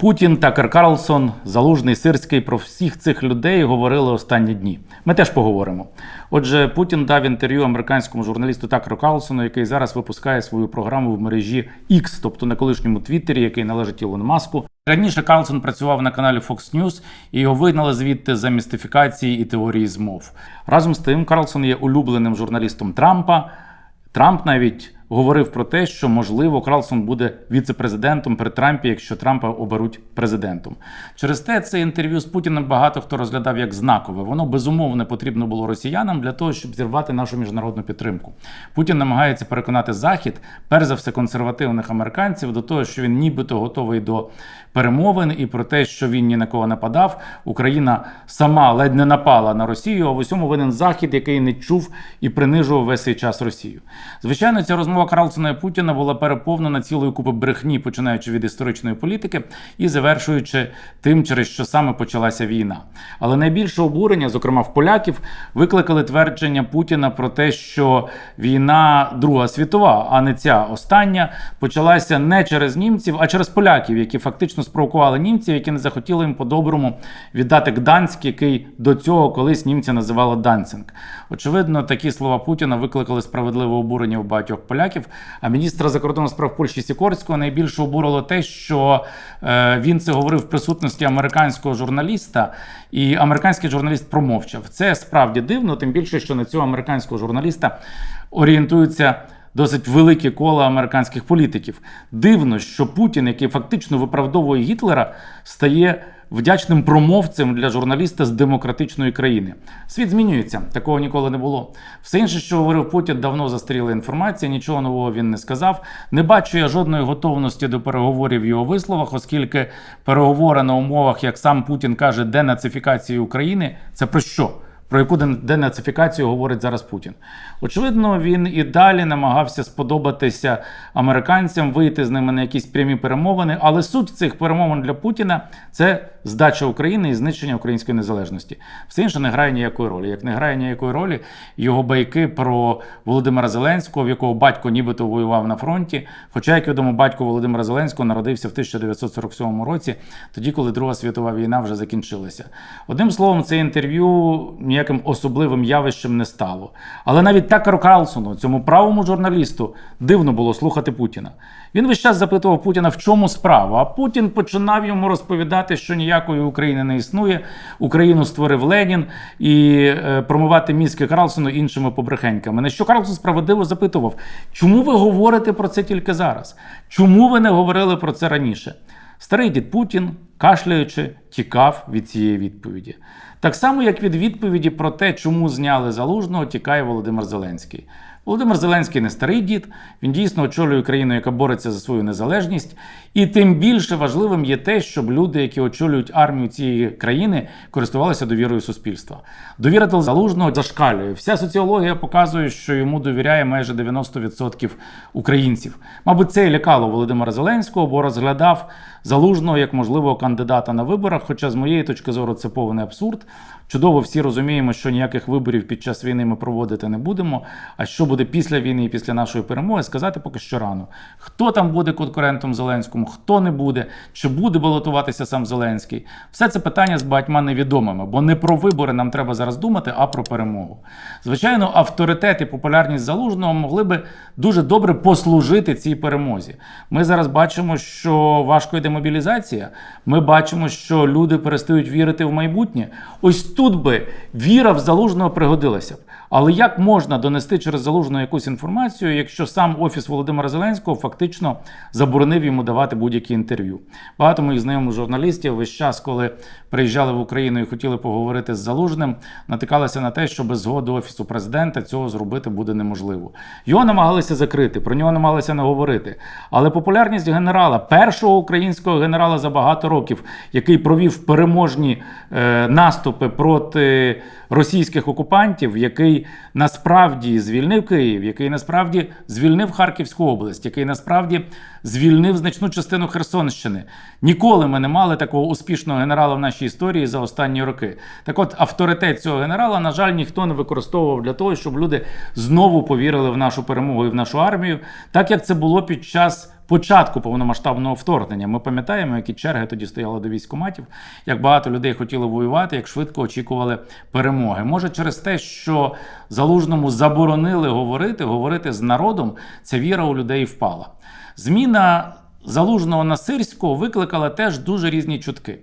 Путін, Такер Карлсон, Залужний, Сирський про всіх цих людей говорили останні дні. Ми теж поговоримо. Отже, Путін дав інтерв'ю американському журналісту Такеру Карлсону, який зараз випускає свою програму в мережі X, тобто на колишньому Твіттері, який належить Ілону Маску. Раніше Карлсон працював на каналі Fox News і його вигнали звідти за містифікації і теорії змов. Разом з тим, Карлсон є улюбленим журналістом Трампа. Трамп навіть говорив про те, що можливо Карлсон буде віце-президентом при Трампі, якщо Трампа оберуть президентом. Через те це інтерв'ю з Путіним багато хто розглядав як знакове. Воно безумовно потрібно було росіянам для того, щоб зірвати нашу міжнародну підтримку. Путін намагається переконати Захід, перш за все консервативних американців, до того, що він нібито готовий до перемовин і про те, що він ні на кого не падав. Україна сама ледь не напала на Росію, а в усьому винен Захід, який не чув і принижував весь цей час Росію. Звичайно, ця розмова Карлсона і Путіна була переповнена цілою купи брехні, починаючи від історичної політики і завершуючи тим, через що саме почалася війна. Але найбільше обурення, зокрема в поляків, викликали твердження Путіна про те, що війна Друга світова, а не ця остання, почалася не через німців, а через поляків, які фактично спровокували німців, які не захотіли їм по-доброму віддати Гданськ, який до цього колись німці називали Данцинг. Очевидно, такі слова Путіна викликали справедливе обурення у багатьох поляків. А міністра закордонних справ Польщі Сікорського найбільше обурило те, що е, він це говорив в присутності американського журналіста, і американський журналіст промовчав. Це справді дивно, тим більше, що на цього американського журналіста орієнтуються. Досить велике коло американських політиків. Дивно, що Путін, який фактично виправдовує Гітлера, стає вдячним промовцем для журналіста з демократичної країни. Світ змінюється, такого ніколи не було. Все інше, що говорив Путін, давно застаріла інформація, нічого нового він не сказав. Не бачу я жодної готовності до переговорів в його висловах, оскільки переговори на умовах, як сам Путін каже, денацифікації України це про що? Про яку денацифікацію говорить зараз Путін? Очевидно, він і далі намагався сподобатися американцям, вийти з ними на якісь прямі перемовини. Але суть цих перемовин для Путіна це здача України і знищення української незалежності. Все інше не грає ніякої ролі. Як не грає ніякої ролі його байки про Володимира Зеленського, в якого батько нібито воював на фронті. Хоча, як відомо, батько Володимира Зеленського народився в 1947 році, тоді, коли Друга світова війна вже закінчилася. Одним словом, це інтерв'ю ніяким особливим явищем не стало. Але навіть Такеру Карлсону, цьому правому журналісту, дивно було слухати Путіна. Він весь час запитував Путіна, в чому справа. А Путін починав йому розповідати, що ніякої України не існує. Україну створив Ленін і е, промивати мізки Карлсону іншими побрехеньками. На що Карлсон справедливо запитував, чому ви говорите про це тільки зараз? Чому ви не говорили про це раніше? Старий дід Путін, кашляючи, тікав від цієї відповіді. Так само, як від відповіді про те, чому зняли залужного, тікає Володимир Зеленський. Володимир Зеленський не старий дід, він дійсно очолює країну, яка бореться за свою незалежність. І тим більше важливим є те, щоб люди, які очолюють армію цієї країни, користувалися довірою суспільства. Довіра до залужного зашкалює. Вся соціологія показує, що йому довіряє майже 90% українців. Мабуть, це і лякало Володимира Зеленського, бо розглядав залужного як можливого кандидата на виборах. Хоча, з моєї точки зору, це повний абсурд. Чудово, всі розуміємо, що ніяких виборів під час війни ми проводити не будемо. А що буде після війни і після нашої перемоги, сказати поки що рано. Хто там буде конкурентом Зеленському, хто не буде, чи буде балотуватися сам Зеленський? Все це питання з багатьма невідомими, бо не про вибори нам треба зараз думати, а про перемогу. Звичайно, авторитет і популярність залужного могли би дуже добре послужити цій перемозі. Ми зараз бачимо, що важко йде мобілізація. Ми бачимо, що люди перестають вірити в майбутнє. Ось тут би віра в залужного пригодилася б. Але як можна донести через залужного якусь інформацію, якщо сам офіс Володимира Зеленського фактично заборонив йому давати будь-які інтерв'ю? Багато моїх знайомих журналістів весь час, коли приїжджали в Україну і хотіли поговорити з залужним, натикалися на те, що без згоди офісу президента цього зробити буде неможливо. Його намагалися закрити, про нього намагалися не говорити. Але популярність генерала, першого українського генерала за багато років, який провів переможні е, наступи проти російських окупантів, який насправді звільнив Київ, який насправді звільнив Харківську область, який насправді звільнив значну частину Херсонщини. Ніколи ми не мали такого успішного генерала в нашій історії за останні роки. Так от, авторитет цього генерала, на жаль, ніхто не використовував для того, щоб люди знову повірили в нашу перемогу і в нашу армію, так як це було під час. Початку повномасштабного вторгнення ми пам'ятаємо, які черги тоді стояли до військкоматів, як багато людей хотіли воювати, як швидко очікували перемоги. Може, через те, що залужному заборонили говорити, говорити з народом, ця віра у людей впала. Зміна залужного на сирського викликала теж дуже різні чутки.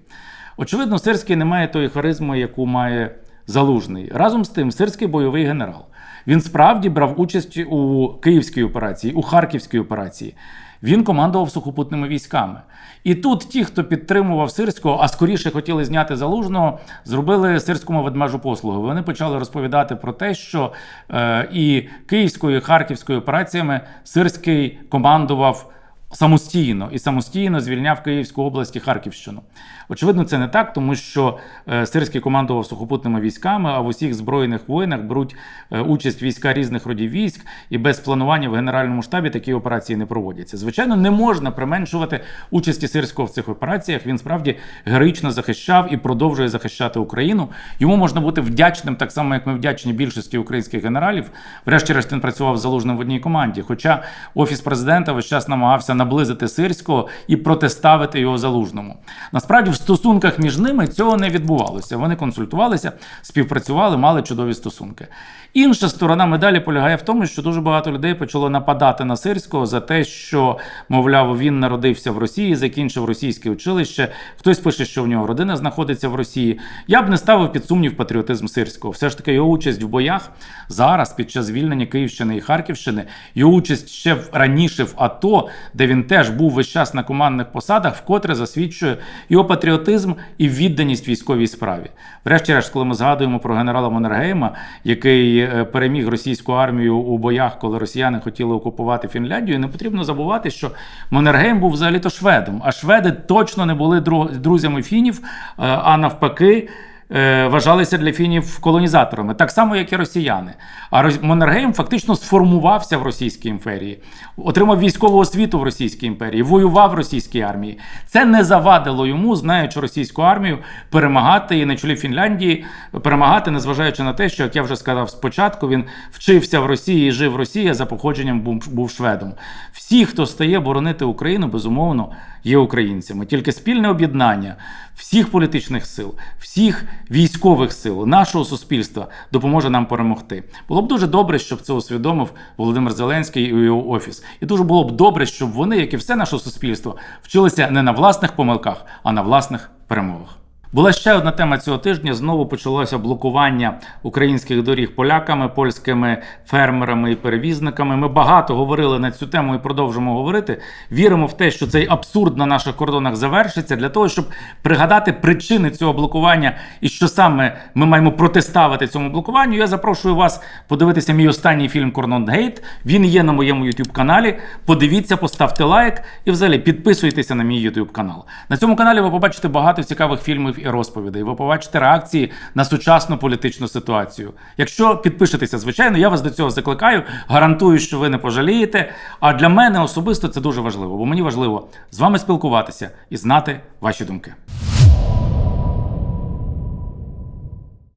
Очевидно, Сирський не має тої харизми, яку має залужний. Разом з тим, Сирський бойовий генерал. Він справді брав участь у Київській операції, у Харківській операції. Він командував сухопутними військами. І тут ті, хто підтримував Сирського, а скоріше хотіли зняти залужного, зробили сирському ведмежу послугу. Вони почали розповідати про те, що е, і Київською, і Харківською операціями Сирський командував самостійно і самостійно звільняв Київську область і Харківщину. Очевидно, це не так, тому що е, Сирський командував сухопутними військами, а в усіх збройних воїнах беруть е, участь війська різних родів військ, і без планування в генеральному штабі такі операції не проводяться. Звичайно, не можна применшувати участі Сирського в цих операціях. Він справді героїчно захищав і продовжує захищати Україну. Йому можна бути вдячним, так само як ми вдячні більшості українських генералів. Врешті-решт він працював залужним в одній команді. Хоча офіс президента весь час намагався наблизити Сирського і протиставити його залужному. Насправді, в стосунках між ними цього не відбувалося. Вони консультувалися, співпрацювали, мали чудові стосунки. Інша сторона медалі полягає в тому, що дуже багато людей почало нападати на Сирського за те, що, мовляв, він народився в Росії, закінчив російське училище. Хтось пише, що в нього родина знаходиться в Росії. Я б не ставив під сумнів патріотизм Сирського. Все ж таки, його участь в боях зараз, під час звільнення Київщини і Харківщини, його участь ще раніше в АТО, де він теж був весь час на командних посадах, вкотре засвідчує його патріотизм і відданість військовій справі. Врешті-решт, коли ми згадуємо про генерала Монергейма, який е, переміг російську армію у боях, коли росіяни хотіли окупувати Фінляндію, не потрібно забувати, що Монергейм був взагалі-то шведом, а шведи точно не були дру- друзями фінів, е, а навпаки. Е, Вважалися для фінів колонізаторами, так само, як і росіяни. А Маннергейм фактично сформувався в Російській імперії, отримав військову освіту в Російській імперії, воював в російській армії. Це не завадило йому, знаючи російську армію, перемагати і на чолі Фінляндії, перемагати, незважаючи на те, що, як я вже сказав спочатку, він вчився в Росії і жив в Росії, за походженням був шведом. Всі, хто стає боронити Україну, безумовно, є українцями. Тільки спільне об'єднання всіх політичних сил, всіх військових сил, нашого суспільства допоможе нам перемогти. Було б дуже добре, щоб це усвідомив Володимир Зеленський і його офіс. І дуже було б добре, щоб вони, як і все наше суспільство, вчилися не на власних помилках, а на власних перемогах. Була ще одна тема цього тижня. Знову почалося блокування українських доріг поляками, польськими фермерами і перевізниками. Ми багато говорили на цю тему і продовжимо говорити. Віримо в те, що цей абсурд на наших кордонах завершиться для того, щоб пригадати причини цього блокування і що саме ми маємо протиставити цьому блокуванню. Я запрошую вас подивитися мій останній фільм Корнон Гейт. Він є на моєму youtube каналі. Подивіться, поставте лайк і взагалі підписуйтеся на мій youtube канал. На цьому каналі ви побачите багато цікавих фільмів і розповідей. Ви побачите реакції на сучасну політичну ситуацію. Якщо підпишетеся, звичайно, я вас до цього закликаю. Гарантую, що ви не пожалієте. А для мене особисто це дуже важливо, бо мені важливо з вами спілкуватися і знати ваші думки.